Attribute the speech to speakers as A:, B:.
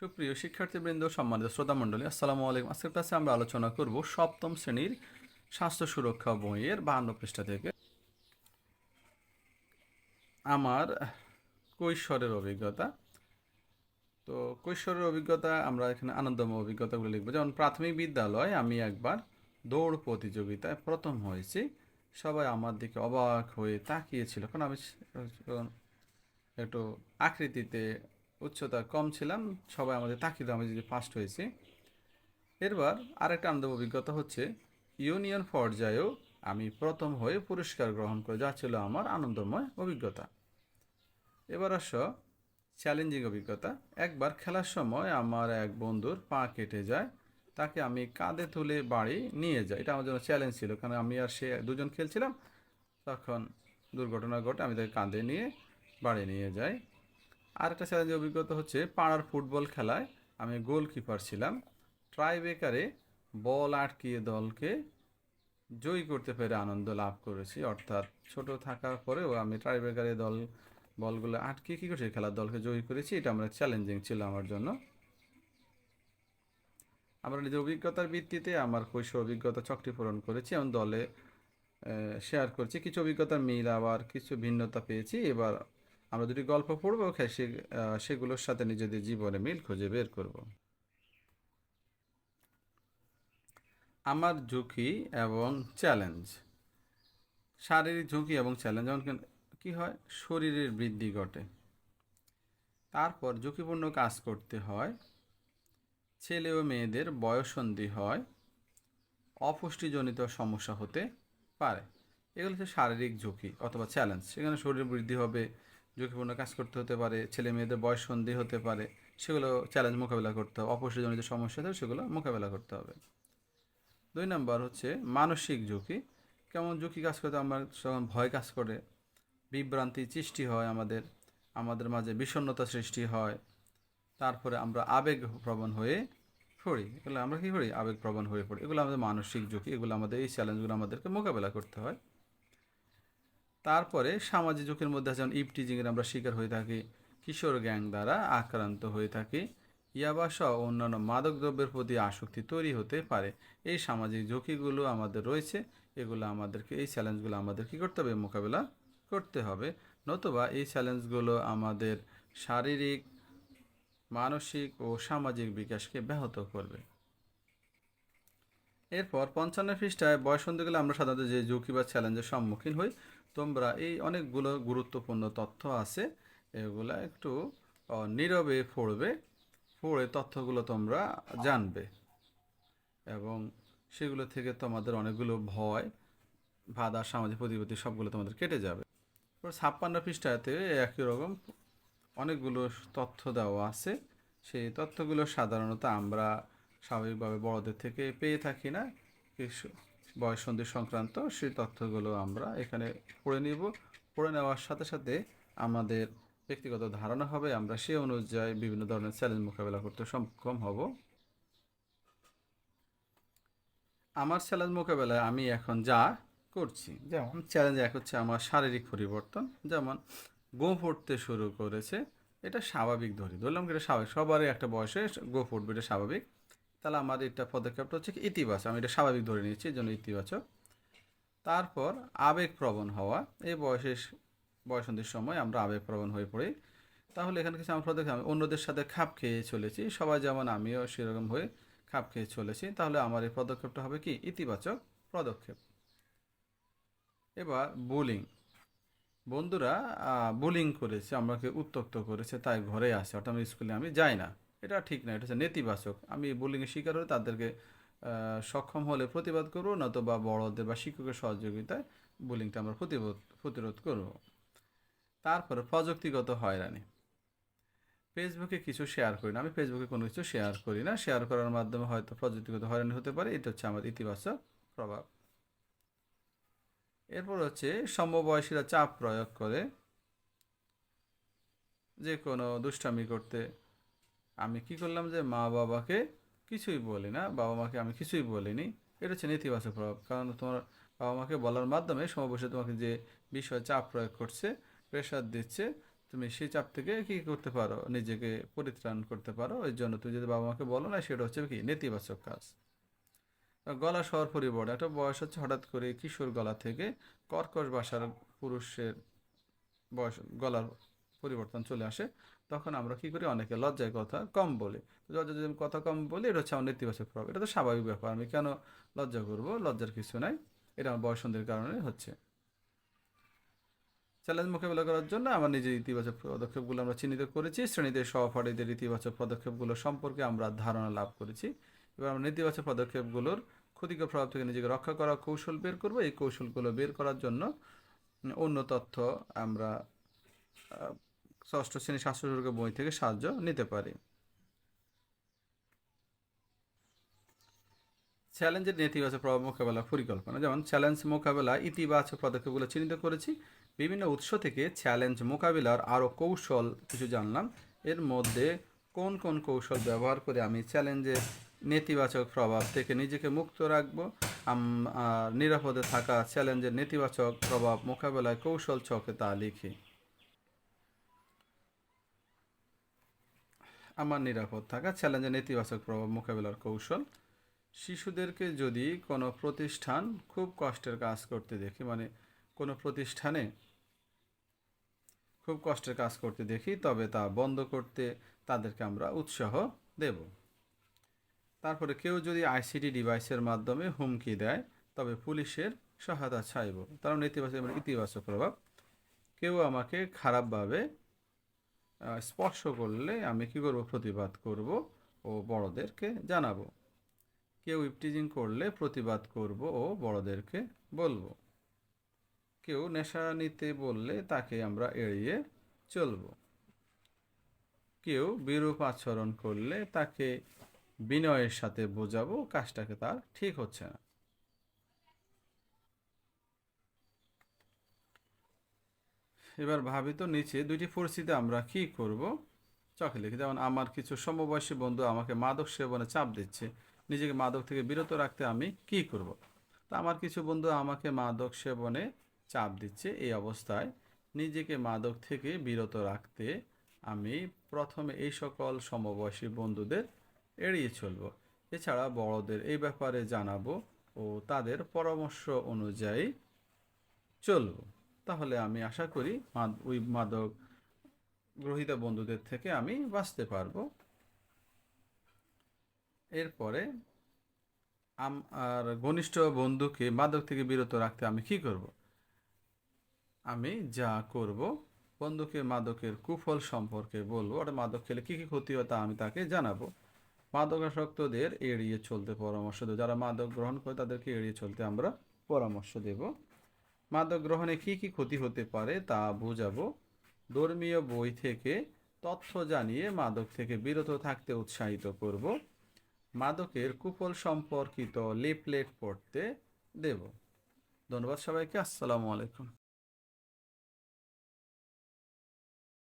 A: সুপ্রিয় শিক্ষার্থীবৃন্দ, সম্মানিত শ্রোতামণ্ডলী, আসসালামু আলাইকুম। আজকের ক্লাসে আমরা আলোচনা করব সপ্তম শ্রেণির স্বাস্থ্য সুরক্ষা বইয়ের বাহান্ন পৃষ্ঠা থেকে। আমার কৈশোরের অভিজ্ঞতা। তো কৈশোরের অভিজ্ঞতা, আমরা এখানে আনন্দময় অভিজ্ঞতাগুলো লিখব। যেমন, প্রাথমিক বিদ্যালয় আমি একবার দৌড় প্রতিযোগিতায় প্রথম হয়েছি। সবাই আমার দিকে অবাক হয়ে তাকিয়েছিল। কারণ আমি একটু আকৃতিতে উচ্চতা কম ছিলাম, সবাই আমাদের তাকিয়ে আমি যে ফার্স্ট হয়েছি। এরবার আরেকটা আনন্দ অভিজ্ঞতা হচ্ছে ইউনিয়ন পর্যায়েও আমি প্রথম হয়ে পুরস্কার গ্রহণ করে, যা ছিল আমার আনন্দময় অভিজ্ঞতা। এবার আস চ্যালেঞ্জিং অভিজ্ঞতা। একবার খেলার সময় আমার এক বন্ধুর পা কেটে যায়, তাকে আমি কাঁধে তুলে বাড়ি নিয়ে যাই। এটা আমার জন্য চ্যালেঞ্জ ছিল, কারণ আমি আর সে দুজন খেলছিলাম, তখন দুর্ঘটনা ঘটে, আমি তাকে কাঁধে নিয়ে বাড়ি নিয়ে যাই। আর একটা চ্যালেঞ্জ অভিজ্ঞতা হচ্ছে পাড়ার ফুটবল খেলায় আমি গোলকিপার ছিলাম। ট্রাইবেকারে বল আটকিয়ে দলকে জয়ী করতে পেরে আনন্দ লাভ করেছি। অর্থাৎ ছোট থাকার পরেও আমি ট্রাইবেকারে দল, বলগুলো আটকে কী করেছি? খেলার দলকে জয়ী করেছি। এটা আমার চ্যালেঞ্জিং ছিল আমার জন্য। আমরা নিজের অভিজ্ঞতার ভিত্তিতে, আমার কৈশোর অভিজ্ঞতা চকটি পূরণ করেছি এবং দলে শেয়ার করছি। কিছু অভিজ্ঞতার মিল আবার, কিছু ভিন্নতা পেয়েছি। এবার আমরা দুটি গল্প পড়ব সে সেগুলোর সাথে নিজেদের জীবনে মিল খুঁজে বের করব। আমার ঝুঁকি এবং চ্যালেঞ্জ। শারীরিক ঝুঁকি এবং চ্যালেঞ্জ, যেমন কী হয়? শরীরের বৃদ্ধি ঘটে। তারপর ঝুঁকিপূর্ণ কাজ করতে হয়। ছেলে ও মেয়েদের বয়সন্ধি হয়। অপুষ্টিজনিত সমস্যা হতে পারে। এগুলো হচ্ছে শারীরিক ঝুঁকি অথবা চ্যালেঞ্জ। সেখানে শরীর বৃদ্ধি হবে ঝুঁকিপূর্ণ কাজ করতে হতে পারে, ছেলে মেয়েদের বয়স সন্ধি হতে পারে, সেগুলো চ্যালেঞ্জ মোকাবেলা করতে হবে অপুষ্টিজনিত সমস্যা থাকে সেগুলো মোকাবেলা করতে হবে। দুই নম্বর হচ্ছে মানসিক ঝুঁকি। কেমন ঝুঁকি কাজ করতে আমার যখন ভয় কাজ করে, বিভ্রান্তি সৃষ্টি হয় আমাদের আমাদের মাঝে বিষণ্ণতা সৃষ্টি হয়, তারপরে আমরা আবেগ প্রবণ হয়ে পড়ি। এগুলো আমরা কী করি? আবেগ প্রবণ হয়ে পড়ি। এগুলো আমাদের মানসিক ঝুঁকি, এগুলো আমাদের এই চ্যালেঞ্জগুলো আমাদেরকে মোকাবেলা করতে হয়। তারপরে সামাজিক ঝুঁকির মধ্যে যেমন ইপটিজিংয়ের আমরা শিকার হয়ে থাকি, কিশোর গ্যাং দ্বারা আক্রান্ত হয়ে থাকি ইয়াবা সহ অন্যান্য মাদক দ্রব্যের প্রতি আসক্তি তৈরি হতে পারে। এই সামাজিক ঝুঁকিগুলো আমাদের রয়েছে, এগুলো আমাদেরকে, এই চ্যালেঞ্জগুলো আমাদের কী করতে হবে? মোকাবেলা করতে হবে। নতুবা এই চ্যালেঞ্জগুলো আমাদের শারীরিক, মানসিক ও সামাজিক বিকাশকে ব্যাহত করবে। এরপর পঞ্চান্ন পৃষ্ঠায় বয়স শুনতে গেলে আমরা সাধারণত যে ঝুঁকি বা চ্যালেঞ্জের সম্মুখীন হই, তোমরা এই অনেকগুলো গুরুত্বপূর্ণ তথ্য আছে, এগুলো একটু নীরবে পড়বে, পড়ে তথ্যগুলো তোমরা জানবে। এবং সেগুলো থেকে তোমাদের অনেকগুলো ভয়, বাধা, সামাজিক প্রতিপত্তি সবগুলো তোমাদের কেটে যাবে। ছাপ্পান্ন পৃষ্ঠাতে একই রকম অনেকগুলো তথ্য দেওয়া আছে। সেই তথ্যগুলো সাধারণত আমরা স্বাভাবিকভাবে বড়দের থেকে পেয়ে থাকি না। বয়স সন্ধি সংক্রান্ত সেই তথ্যগুলো আমরা এখানে পড়ে নিব। পড়ে নেওয়ার সাথে সাথে আমাদের ব্যক্তিগত ধারণা হবে, আমরা সে অনুযায়ী বিভিন্ন ধরনের চ্যালেঞ্জ মোকাবেলা করতে সক্ষম হব। আমার চ্যালেঞ্জ মোকাবেলায় আমি এখন যা করছি, যেমন চ্যালেঞ্জ এক হচ্ছে আমার শারীরিক পরিবর্তন, যেমন গো ফুটতে শুরু করেছে, এটা স্বাভাবিক ধরি, ধরলাম এটা স্বাভাবিক, সবারই একটা বয়সে গো ফুটবে এটা স্বাভাবিক। তাহলে আমার এটা পদক্ষেপটা হচ্ছে কি ইতিবাচক, আমি এটা স্বাভাবিক ধরে নিয়েছি, এই জন্য ইতিবাচক। তারপর আবেগপ্রবণ হওয়া, এই বয়সের, বয়সন্ধির সময় আমরা আবেগপ্রবণ হয়ে পড়ি। তাহলে এখানে কিছু আমরা পদক্ষেপ অন্যদের সাথে খাপ খেয়ে চলেছি, সবাই যেমন আমিও সেরকম হয়ে খাপ খেয়ে চলেছি, তাহলে আমার এই পদক্ষেপটা হবে কি? ইতিবাচক পদক্ষেপ। এবার বোলিং, বন্ধুরা বোলিং করেছে, আমাকে উত্তক্ত করেছে, তাই ঘরে আসে অর্থাৎ স্কুলে আমি যাই না। এটা ঠিক না, এটা হচ্ছে নেতিবাচক। আমি বুলিংয়ের শিকার হলে তাদেরকে সক্ষম হলে প্রতিবাদ করব, নতুবা বড়দের বা শিক্ষকের সহযোগিতায় বুলিংটা আমরা প্রতিরোধ প্রতিরোধ করব। তারপরে প্রযুক্তিগত হয়রানি। ফেসবুকে কিছু শেয়ার করি না, আমি ফেসবুকে কোনো কিছু শেয়ার করি না। শেয়ার করার মাধ্যমে হয়তো প্রযুক্তিগত হয়রানি হতে পারে, এটা হচ্ছে আমার ইতিবাচক প্রভাব। এরপর হচ্ছে সমবয়সীরা চাপ প্রয়োগ করে যে কোনো দুষ্টামি করতে আমি কি করলাম যে মা বাবাকে কিছুই বলি না, বাবা মাকে আমি কিছুই বলিনি। এটা হচ্ছে নেতিবাচক প্রভাব। কারণ তোমার বাবা মাকে বলার মাধ্যমে সমবয়সে তোমাকে যে বিষয়ে চাপ প্রয়োগ করছে প্রেশার দিচ্ছে, তুমি সেই চাপ থেকে কি করতে পারো? নিজেকে পরিত্রাণ করতে পারো। ওই জন্য তুমি যদি বাবা মাকে বলো না, সেটা হচ্ছে কি? নেতিবাচক কাজ। গলা স্বর পরিবর্তন। একটা বয়স হচ্ছে হঠাৎ করে কিশোর গলা থেকে কর্কশ ভাষার পুরুষের বয়স গলার পরিবর্তন চলে আসে। তখন আমরা কি করি? অনেকে লজ্জায় কথা কম বলি। লজ্জা যদি কথা কম বলি, এটা হচ্ছে আমার নেতিবাচক প্রভাব। এটা তো স্বাভাবিক ব্যাপার। আমি কেন লজ্জা করব? লজ্জার কিছু নাই। এটা আমার বয়সন্ধির কারণে হচ্ছে। চ্যালেঞ্জ মোকাবিলা করার জন্য আমার নিজের ইতিবাচক পদক্ষেপগুলো আমরা চিহ্নিত করেছি। শ্রেণীতে সহপাঠীদের ইতিবাচক পদক্ষেপগুলো সম্পর্কে আমরা ধারণা লাভ করেছি। এবার আমরা নেতিবাচক পদক্ষেপগুলোর ক্ষতিকর প্রভাব থেকে নিজেকে রক্ষা করার কৌশল বের করব। এই কৌশলগুলো বের করার জন্য অন্য তথ্য আমরা ষষ্ঠ শ্রেণি স্বাস্থ্য বই থেকে সাহায্য নিতে পারি। চ্যালেঞ্জের নেতিবাচক প্রভাব মোকাবেলা পরিকল্পনা। যেমন, চ্যালেঞ্জ মোকাবেলা ইতিবাচক পদক্ষেপগুলো চিহ্নিত করেছি। বিভিন্ন উৎস থেকে চ্যালেঞ্জ মোকাবিলার আরও কৌশল কিছু জানলাম। এর মধ্যে কোন কোন কৌশল ব্যবহার করে আমি চ্যালেঞ্জের নেতিবাচক প্রভাব থেকে নিজেকে মুক্ত রাখব? নিরাপদে থাকা চ্যালেঞ্জের নেতিবাচক প্রভাব মোকাবেলায় কৌশল ছকে তা লিখি। আমার নিরাপদ থাকা চ্যালেঞ্জের নেতিবাচক প্রভাব মোকাবেলার কৌশল। শিশুদেরকে যদি কোনো প্রতিষ্ঠান খুব কষ্টের কাজ করতে দেখি মানে কোনো প্রতিষ্ঠানে খুব কষ্টের কাজ করতে দেখি, তবে তা বন্ধ করতে তাদেরকে আমরা উৎসাহ দেব। তারপরে কেউ যদি আইসিটি ডিভাইসের মাধ্যমে হুমকি দেয়, তবে পুলিশের সহায়তা চাইব। তার নেতিবাচক ইতিবাচক প্রভাব। কেউ আমাকে খারাপভাবে স্পর্শ করলে আমি কি করব? প্রতিবাদ করব ও বড়দেরকে জানাব। কেউ ইপটিজিং করলে প্রতিবাদ করব ও বড়দেরকে বলব। কেউ নেশা নিতে বললে তাকে আমরা এড়িয়ে চলব। কেউ বিরূপ আচরণ করলে তাকে বিনয়ের সাথে বোঝাবো, কাজটাকে তার ঠিক হচ্ছে না। এবার ভাবি তো নিচে, দুইটি পরিস্থিতি আমরা কি করব? চোখে লিখি, যেমন, আমার কিছু সমবয়সী বন্ধু আমাকে মাদক সেবনে চাপ দিচ্ছে। নিজেকে মাদক থেকে বিরত রাখতে আমি কি করব? তা আমার কিছু বন্ধু আমাকে মাদক সেবনে চাপ দিচ্ছে। এই অবস্থায় নিজেকে মাদক থেকে বিরত রাখতে আমি প্রথমে এই সকল সমবয়সী বন্ধুদের এড়িয়ে চলব। এছাড়া বড়দের এই ব্যাপারে জানাব ও তাদের পরামর্শ অনুযায়ী চলব। তাহলে আমি আশা করি ওই মাদক গ্রহীতা বন্ধুদের থেকে আমি বাঁচতে পারব। এরপরে আর ঘনিষ্ঠ বন্ধুকে, মাদক থেকে বিরত রাখতে আমি কি করব? আমি যা করব, বন্ধুকে মাদকের কুফল সম্পর্কে বলব। আর মাদক খেলে কী কী ক্ষতি হয় তা আমি তাকে জানাব। মাদকাসক্তদের এড়িয়ে চলতে পরামর্শ দেবো। যারা মাদক গ্রহণ করে তাদেরকে এড়িয়ে চলতে আমরা পরামর্শ দেব। মাদক গ্রহণে কী কী ক্ষতি হতে পারে তা বোঝাবো। ধর্মীয় বই থেকে তথ্য জানিয়ে মাদক থেকে বিরত থাকতে উৎসাহিত করব। মাদকের কুফল সম্পর্কিত লিপলেট পড়তে দেব। ধন্যবাদ সবাইকে, আসসালামু আলাইকুম।